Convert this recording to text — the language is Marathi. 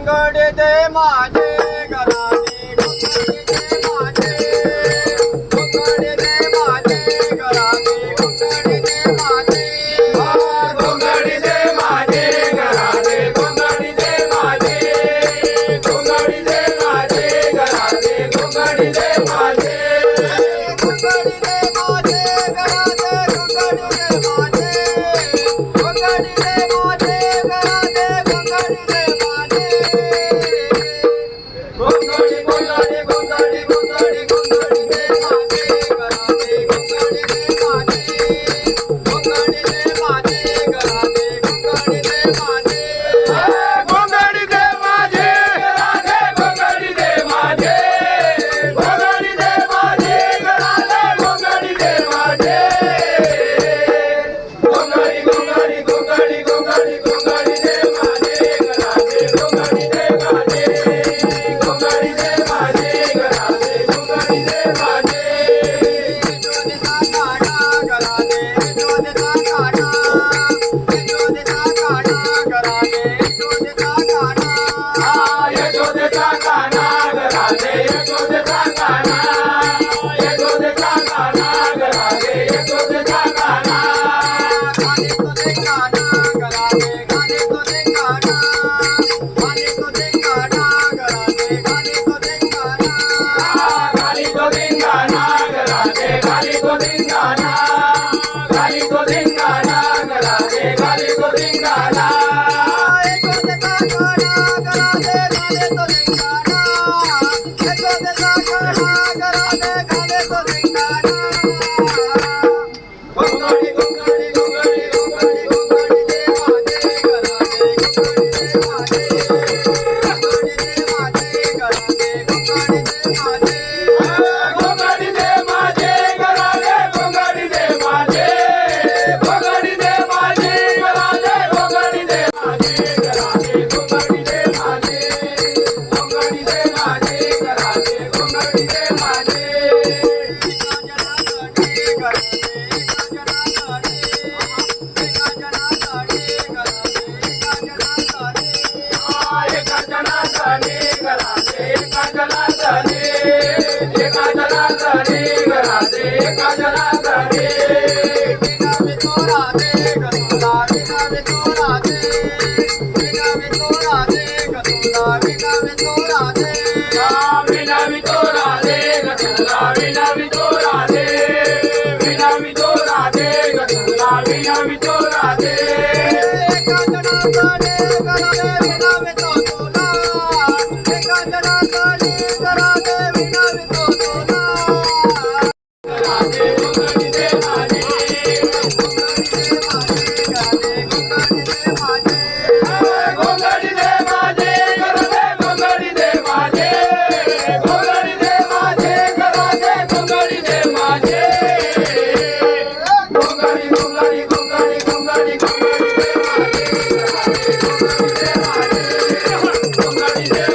घंगडीत माझे घराने घुंगडीत माझे घुंगडीत माझे घराने घुंगडीत माझे. घुंगडीत माझे घराने घुंगडीत माझे घुंगडीत माझे घराने घुंगडीत माझे. ஆர काजला करे Yeah.